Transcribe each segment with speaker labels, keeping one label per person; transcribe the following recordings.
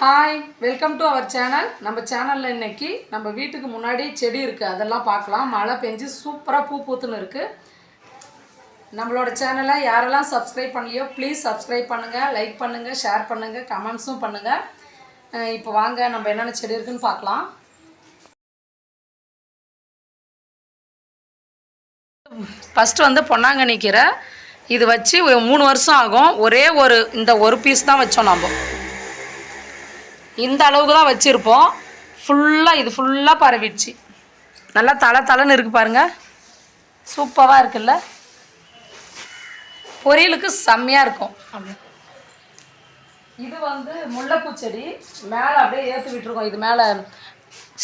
Speaker 1: Hi welcome to our channel நம்ம சேனலில் இன்னைக்கு நம்ம வீட்டுக்கு முன்னாடி செடி இருக்குது அதெல்லாம் பார்க்கலாம். மழை பெஞ்சு சூப்பராக பூ பூத்துன்னு இருக்குது நம்மளோட சேனலை யாரெல்லாம் சப்ஸ்கிரைப் பண்ணலையோ ப்ளீஸ் சப்ஸ்கிரைப் பண்ணுங்கள் லைக் பண்ணுங்கள் ஷேர் பண்ணுங்கள் கமெண்ட்ஸும் பண்ணுங்கள் இப்போ வாங்க நம்ம என்னென்ன செடி இருக்குன்னு பார்க்கலாம். ஃபஸ்ட்டு வந்து பொன்னாங்கண்ணி கீரை. இது வச்சு மூணு வருஷம் ஆகும். ஒரே ஒரு இந்த ஒரு பீஸ் தான் வச்சோம் நம்ம இந்த அளவுக்கு தான் வச்சுருப்போம். ஃபுல்லாக இது ஃபுல்லாக பரவிடுச்சு. நல்லா தலை தலைன்னு இருக்குது பாருங்கள் சூப்பராக இருக்குல்ல? பொரியலுக்கு செம்மையாக இருக்கும். அப்படி இது வந்து முல்லைப்பூ செடி. மேலே அப்படியே ஏற்றி விட்டுருக்கோம். இது மேலே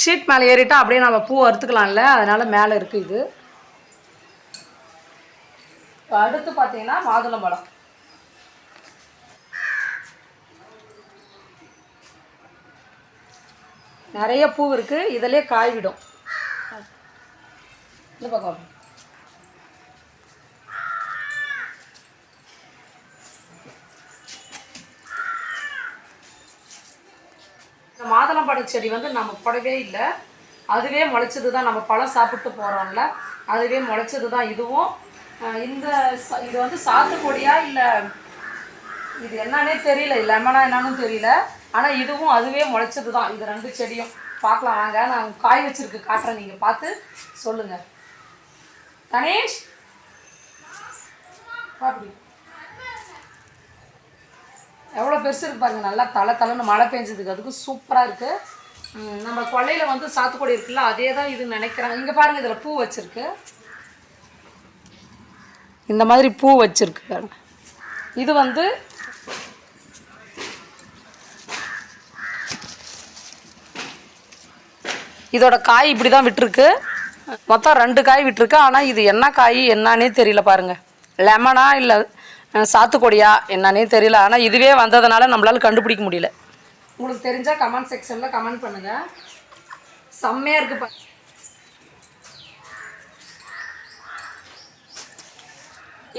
Speaker 1: ஷீட் மேலே ஏறிட்டால் அப்படியே நம்ம பூ அறுத்துக்கலாம்ல. அதனால் மேலே இருக்குது இது. இப்போ அடுத்து பார்த்தீங்கன்னா மாதுளம்பழம். நிறைய பூ இருக்கு. இதிலே காய் விடும் இந்த பக்கம். இந்த மாதுளம்பழ செடி வந்து நம்ம போடவே இல்லை. அதுவே முளைச்சது தான் நம்ம பழம் சாப்பிட்டு போகிறோம்ல அதுவே முளைச்சது தான் இதுவும் இந்த இது வந்து சாத்துக்கொடியா இல்லை இது என்னன்னே தெரியல. லெமனா என்னன்னு தெரியல. ஆனால் இதுவும் அதுவே முளைச்சது தான் இது ரெண்டு செடியும். பார்க்கலாம். வாங்க நான் காய் வச்சுருக்கு. காட்டுறேன். நீங்கள் பார்த்து சொல்லுங்கள் கணேஷ்? அப்படி எவ்வளோ பெருசு இருக்கு நல்லா தலை தலைன்னு மழை பெஞ்சதுக்கு. அதுக்கு சூப்பராக இருக்குது நம்ம கொல்லையில் வந்து சாத்துக்குடி இருக்குல்ல அதே தான் இது நினைக்கிறேன் இங்கே பாருங்க இதில் பூ வச்சுருக்கு. இந்த மாதிரி பூ வச்சுருக்கு இது வந்து இதோட காய் இப்படி தான் விட்டுருக்கு. மொத்தம் ரெண்டு காய் விட்டுருக்கு. ஆனால் இது என்ன காய் என்னன்னே தெரியல பாருங்கள் லெமனா இல்லை சாத்துக்கொடியா என்னன்னே தெரியல. ஆனால் இதுவே வந்ததுனால நம்மளால் கண்டுபிடிக்க முடியல. உங்களுக்கு தெரிஞ்சால் கமெண்ட் செக்ஷனில் கமெண்ட் பண்ணுங்கள் செம்மையாக இருக்குது பா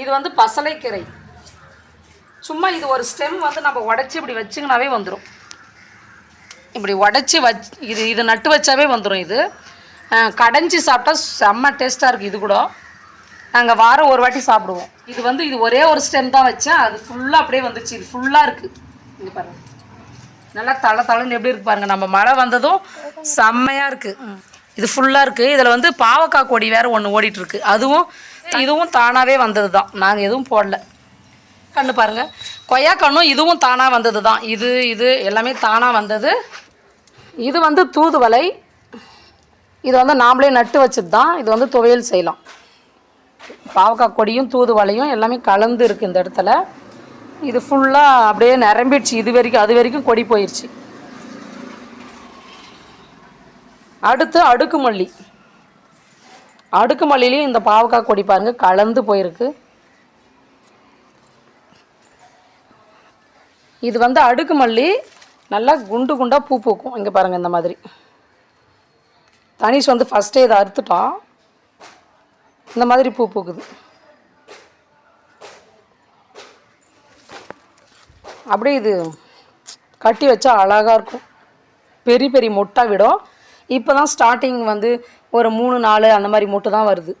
Speaker 1: இது வந்து பசலைக்கீரை. சும்மா இது ஒரு ஸ்டெம் வந்து நம்ம உடச்சி இப்படி வச்சுங்கனாவே வந்துடும் இப்படி உடச்சி வச் இது இது நட்டு வச்சாவே வந்துடும் இது. கடைஞ்சி சாப்பிட்டா செம்ம டேஸ்ட்டாக இருக்குது இது கூட. நாங்கள் வாரம் ஒரு வாட்டி சாப்பிடுவோம். இது வந்து இது ஒரே ஒரு ஸ்டெம் தான் வச்சேன். அது ஃபுல்லாக அப்படியே வந்துச்சு. இது ஃபுல்லாக இருக்குது இங்கே பாருங்கள் நல்லா தலை தலைன்னு எப்படி இருக்கு பாருங்கள் நம்ம மழை வந்ததும் செம்மையாக இருக்குது இது ஃபுல்லாக இருக்குது இதில் வந்து பாவக்காய் கொடி வேறு ஒன்று ஓடிட்டுருக்கு அதுவும் இதுவும் தானாகவே வந்தது தான். நாங்கள் எதுவும் போடல. கண்ணு பாருங்கள் கொய்யா கண்ணும் இதுவும் தானாக வந்தது தான். இது இது எல்லாமே தானாக வந்தது. இது வந்து தூதுவலை இது வந்து நாமளே நட்டு வச்சுட்டு தான் இது வந்து துவையல் செய்யலாம். பாவக்காய் கொடியும் தூதுவலையும் எல்லாமே கலந்து இருக்குது இந்த இடத்துல. இது ஃபுல்லாக அப்படியே நிரம்பிடுச்சு. இது வரைக்கும் அது வரைக்கும் கொடி போயிடுச்சு அடுத்து அடுக்கு மல்லி அடுக்கு மல்லிலையும் இந்த பாவக்காய் கொடி பாருங்கள் கலந்து போயிருக்கு. இது வந்து அடுக்கு மல்லி நல்லா குண்டு குண்டாக பூ பூக்கும். இங்கே பாருங்கள் இந்த மாதிரி. தனிஷ் வந்து ஃபஸ்ட்டே இதை அறுத்துட்டோம் இந்த மாதிரி பூ பூக்குது. அப்படியே இது கட்டி வச்சா அழகாக இருக்கும். பெரிய பெரிய மொட்டாக விடும். இப்போ தான் ஸ்டார்டிங் வந்து ஒரு மூணு நாலு அந்த மாதிரி மொட்டு தான் வருது.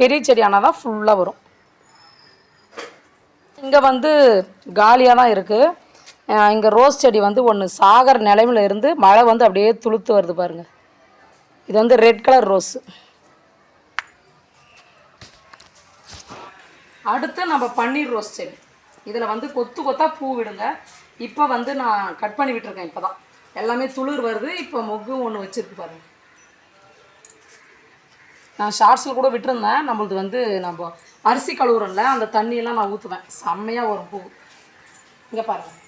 Speaker 1: பெரிய செடி ஆனால் தான் ஃபுல்லாக வரும். இங்கே வந்து காலியாக தான் இருக்குது இங்கே ரோஸ் செடி வந்து ஒன்று சாகர நிலைமையில் இருந்து மழை வந்து அப்படியே துளுத்து வருது பாருங்கள் இது வந்து ரெட் கலர் ரோஸு. அடுத்து நம்ம பன்னீர் ரோஸ் செடி. இதில் வந்து கொத்து கொத்தாக பூ விடுங்க. இப்போ வந்து நான் கட் பண்ணி விட்டுருக்கேன் இப்போ தான் எல்லாமே துளிர் வருது. இப்போ மொக்கு ஒன்று வச்சுருக்கு பாருங்கள் நான் ஷார்ட்ஸில் கூட விட்டுருந்தேன். நம்மளது வந்து நம்ம அரிசி கழுவுறோம்ல அந்த தண்ணியெல்லாம் நான் ஊற்றுவேன் செம்மையாக வரும் பூ. இங்கே பாருங்கள்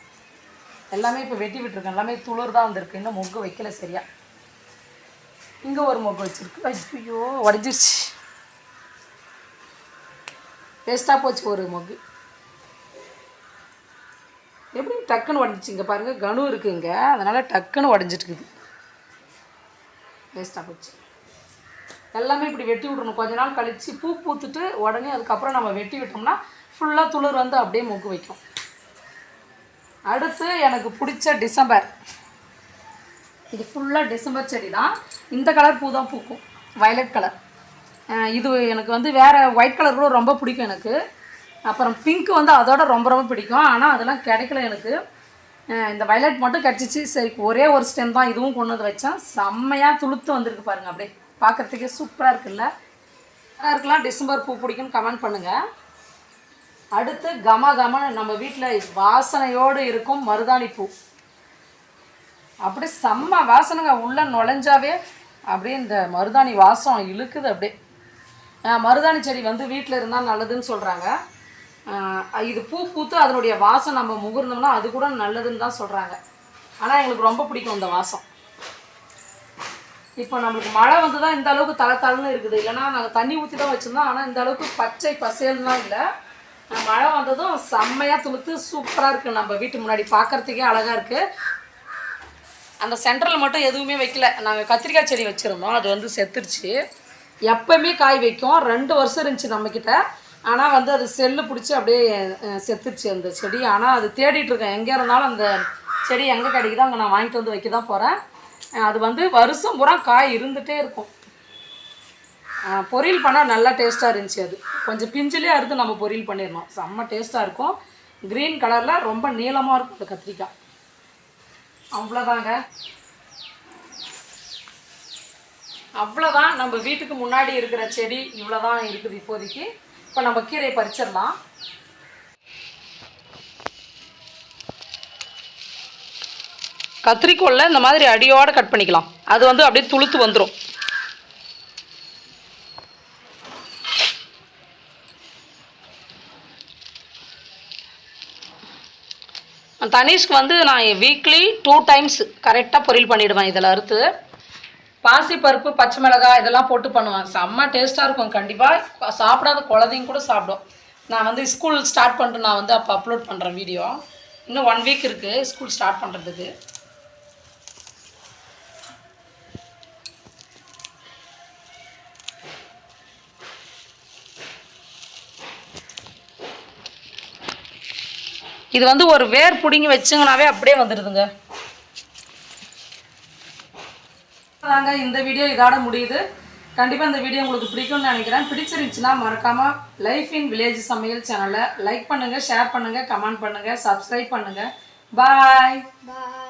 Speaker 1: எல்லாமே இப்போ வெட்டி விட்டுருக்கேன். எல்லாமே துளிர் தான் வந்திருக்கு. இன்னும் மொக்கு வைக்கல சரியா. இங்கே ஒரு மொக்கு வச்சுருக்கு. ஐயோ உடஞ்சிருச்சு. வேஸ்ட்டாக போச்சு ஒரு மொக்கு. எப்படி டக்குன்னு உடஞ்சிச்சு? இங்கே பாருங்கள் கனு இருக்குது இங்கே. அதனால் டக்குன்னு உடஞ்சிட்டுருக்குது வேஸ்ட்டாக போச்சு. எல்லாமே இப்படி வெட்டி விட்றணும் கொஞ்ச நாள் கழித்து பூ பூத்துட்டு உடனே அதுக்கப்புறம் நம்ம வெட்டி விட்டோம்னா ஃபுல்லாக துளிர் வந்து அப்படியே மொக்கு வைக்கும். அடுத்து எனக்கு பிடிச்ச டிசம்பர். இது ஃபுல்லாக டிசம்பர் செடி தான் இந்த கலர் பூ தான் பூக்கும். வயலட் கலர் இது எனக்கு வந்து வேறு ஒயிட் கலர் கூட ரொம்ப பிடிக்கும் எனக்கு. அப்புறம் பிங்க் வந்து அதோட ரொம்ப ரொம்ப பிடிக்கும். ஆனால் அதெல்லாம் கிடைக்கல எனக்கு. இந்த வயலட் மட்டும் கிடச்சிச்சு. சரி ஒரே ஒரு ஸ்டெம் தான் இதுவும் கொண்டு வந்து வச்சேன். செம்மையாக துளுத்து வந்திருக்கு பாருங்கள் அப்படியே. பார்க்குறதுக்கே சூப்பராக இருக்குல்ல. யாருக்கெல்லாம் டிசம்பர் பூ பிடிக்கும்னு கமெண்ட் பண்ணுங்கள் அடுத்து கம கம நம்ம வீட்டில் வாசனையோடு இருக்கும் மருதாணி பூ. அப்படியே செம்ம வாசனைங்க. உள்ளே நுழைஞ்சாவே அப்படியே இந்த மருதாணி வாசம் இழுக்குது அப்படியே. மருதாணி செடி வந்து வீட்டில் இருந்தால் நல்லதுன்னு சொல்கிறாங்க இது பூ பூத்து அதனுடைய வாசம் நம்ம முகர்ந்தோம்னா அது கூட நல்லதுன்னு தான் சொல்கிறாங்க ஆனால் எங்களுக்கு ரொம்ப பிடிக்கும் இந்த வாசம். இப்போ நம்மளுக்கு மழை வந்து தான் இந்த அளவுக்கு தலை இருக்குது. இல்லைன்னா நாங்கள் தண்ணி ஊற்றி தான் வச்சுருந்தோம். ஆனால் இந்த அளவுக்கு பச்சை பசேல்னா இல்லை. மழை வந்ததும் செம்மையாக துளுத்து சூப்பராக இருக்குது நம்ம வீட்டு முன்னாடி பார்க்கறதுக்கே அழகாக இருக்குது அந்த சென்டரில் மட்டும் எதுவுமே வைக்கல. நாங்கள் கத்திரிக்காய் செடி வச்சுருந்தோம். அது வந்து செத்துருச்சு. எப்போவுமே காய் வைக்கும். ரெண்டு வருஷம் இருந்துச்சு நம்மக்கிட்ட ஆனால் வந்து அது செல்லு பிடிச்சி அப்படியே செத்துருச்சு அந்த செடி. ஆனால் அது தேடிட்டுருக்கேன் எங்கே இருந்தாலும் அந்த செடி எங்கே கிடைக்குதோ அங்கே நான் வாங்கிட்டு வந்து வைக்க தான் போகிறேன் அது வந்து வருஷம் பூரா காய் இருந்துகிட்டே இருக்கும். பொரியல் பண்ணால் நல்லா டேஸ்ட்டாக இருந்துச்சு அது. கொஞ்சம் பிஞ்சிலே அறுத்து நம்ம பொரியல் பண்ணிடணும். செம்ம டேஸ்ட்டாக இருக்கும். க்ரீன் கலரில் ரொம்ப நீளமாக இருக்கும் அந்த கத்திரிக்காய். அவ்வளோதாங்க அவ்வளோதான் நம்ம வீட்டுக்கு முன்னாடி இருக்கிற செடி இவ்வளோதான் இருக்குது இப்போதைக்கு. இப்போ நம்ம கீரையை பறிச்சிடலாம். கத்திரிக்கோலில் இந்த மாதிரி அடியோடு கட் பண்ணிக்கலாம். அது வந்து அப்படியே துளுத்து வந்துடும் தனிஷ்க்கு வந்து நான் வீக்லி டூ டைம்ஸ் கரெக்டாக பொரியல் பண்ணிவிடுவேன் இதில் அறுத்து. பாசிப்பருப்பு பச்சை மிளகாய் இதெல்லாம் போட்டு பண்ணுவேன். செம்ம டேஸ்ட்டாக இருக்கும். கண்டிப்பாக சாப்பிடாத குழந்தைங்க கூட சாப்பிடும். நான் வந்து ஸ்கூல் ஸ்டார்ட் பண்ணிட்டு நான் வந்து அப்போ அப்லோட் பண்ணுறேன் வீடியோ இன்னும் ஒன் வீக் இருக்குது ஸ்கூல் ஸ்டார்ட் பண்ணுறதுக்கு இது வந்து ஒரு வேர் பிடுங்கி வச்சுங்கனாவே அப்படியே வந்துடுதுங்க தாங்க இந்த வீடியோ இதோட முடியுது. கண்டிப்பாக இந்த வீடியோ உங்களுக்கு பிடிக்கும்னு நினைக்கிறேன். பிடிச்சிருந்துச்சுன்னா மறக்காமல் லைஃப் இன் வில்லேஜ் சமையல் சேனலை லைக் பண்ணுங்கள் ஷேர் பண்ணுங்கள் கமெண்ட் பண்ணுங்கள் சப்ஸ்கிரைப் பண்ணுங்கள் பாய்
Speaker 2: Bye.